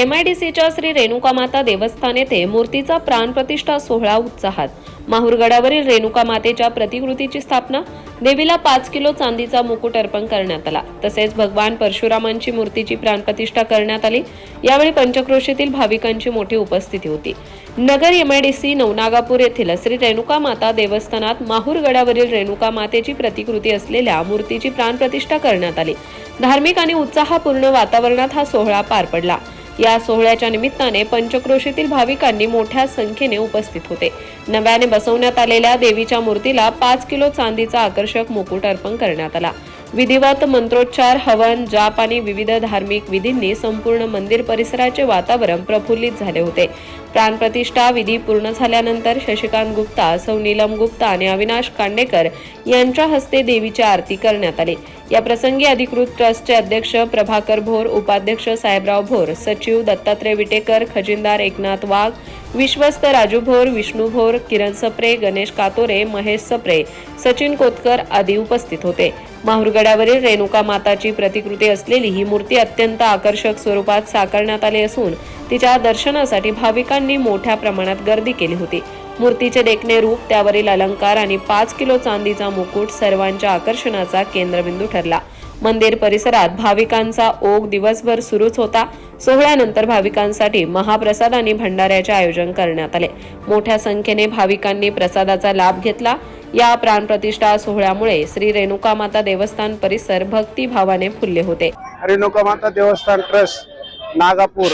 M I D सीच्या श्री रेणुका माता देवस्थान येथे मूर्तीचा प्राणप्रतिष्ठा सोहळा उत्साहात. माहूरगडावरील रेणुका मातेच्या प्रतिकृतीची स्थापना देवीला पाच किलो चांदीचा मुकुट अर्पण करण्यात आला. तसेच भगवान परशुरामांची मूर्तीची प्राणप्रतिष्ठा करण्यात आली. यावेळी पंचक्रोशीतील भाविकांची मोठी उपस्थिती होती. नगर एमआयडीसी नवनागापूर येथील श्री रेणुका माता देवस्थानात माहूरगडावरील रेणुका मातेची प्रतिकृती असलेल्या मूर्तीची प्राणप्रतिष्ठा करण्यात आली. धार्मिक आणि उत्साहपूर्ण वातावरणात हा सोहळा पार पडला. या सोहळ्याच्या निमित्ताने पंचक्रोशीतील भाविकांनी मोठ्या संख्येने उपस्थित होते. नव्याने बसवण्यात आलेल्या देवीच्या मूर्तीला पाच किलो चांदीचा आकर्षक मुकुट अर्पण करण्यात आला. विधिवत मंत्रोच्चार हवन जाप आणि विविध धार्मिक विधींनी संपूर्ण मंदिर परिसराचे वातावरण प्रफुल्लित झाले होते. प्राणप्रतिष्ठा विधी पूर्ण झाल्यानंतर शशिकांत गुप्ता सौ नीलम गुप्ता आणि अविनाश कांडेकर यांच्या हस्ते देवीची आरती करण्यात आली. या प्रसंगी अधिकृत ट्रस्टचे अध्यक्ष प्रभाकर भोर उपाध्यक्ष साहेबराव भोर सचिव दत्तात्रय विटेकर खजिनदार एकनाथ वाघ विश्वस्त राजू भोर विष्णू भोर किरण सप्रे गणेश कातोरे महेश सप्रे सचिन कोतकर आदी उपस्थित होते. माहुरगडावरील रेणुका माताची प्रतिकृती असलेली ही मूर्ती अत्यंत आकर्षक स्वरूपात साकारण्यात आली असून तिच्या दर्शनासाठी भाविकांनी मोठ्या प्रमाणात गर्दी केली होती. मूर्तीचे देखणे रूप त्यावरील अलंकार आणि पाच किलो चांदीचा मुकुट सर्वांच्या आकर्षणाचा केंद्रबिंदू ठरला. मंदिर परिसरात भाविकांचा ओघ दिवसभर सुरूच होता. सोहळ्यानंतर भाविकांसाठी महाप्रसाद आणि भंडाऱ्याचे आयोजन करण्यात आले. मोठ्या संख्येने भाविकांनी प्रसादाचा लाभ घेतला. या प्राणप्रतिष्ठा सोहळ्यामुळे श्री रेणुका माता देवस्थान परिसर भक्तिभावाने फुलले होते. रेणुका माता देवस्थान ट्रस्ट नागापूर.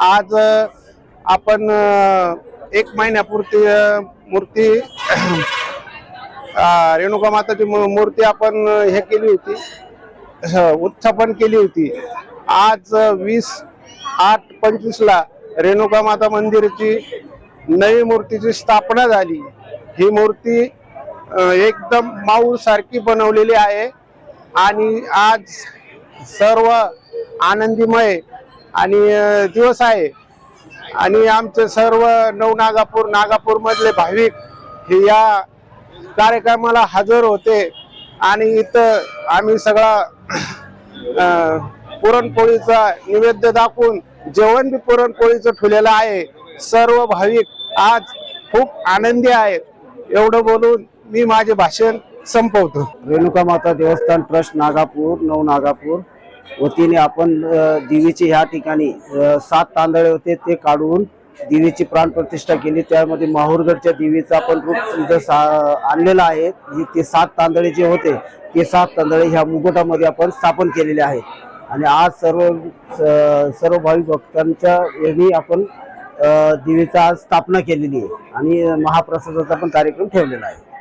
आज आपण एक महिन्यापुरती मूर्ती रेणुका माताची मूर्ती आपण हे केली होती. उत्थापन केली होती. आज वीस आठ पंचवीसला रेणुका माता मंदिरची नवी मूर्तीची स्थापना झाली. ही मूर्ती एकदम माऊ सारखी बनवलेली आहे. आणि आज सर्व आनंदीमय आणि दिवस आहे. आणि आमचे सर्व नवनागापूर नागापूर मधले भाविक हे या कार्यक्रमाला हजर होते. आणि इथं आम्ही सगळा पुरणपोळीचा निवेद्य दाखवून जेवण बी पुरणपोळीचं ठेवलेलं आहे. सर्व भाविक आज खूप आनंदी आहेत. एवढं बोलून मी माझे भाषण संपवतो. रेणुका माता देवस्थान ट्रस्ट नागापूर नऊ नागापूर. वतीने आपण देवीचे ह्या ठिकाणी सात तांदळे होते ते काढून देवीची प्राणप्रतिष्ठा केली. त्यामध्ये माहूरगडच्या देवीचा आपण रूप इथं सा- आणलेला आहे. ही ते सात तांदळे जे होते ते सात तांदळे ह्या मुकुटामध्ये आपण स्थापन केलेले आहेत. आणि आज सर्व सर्व भाविक भक्तांच्या यांनी आपण देवीचा आज स्थापना केलेली आहे. आणि महाप्रसादाचा पण कार्यक्रम ठेवलेला आहे.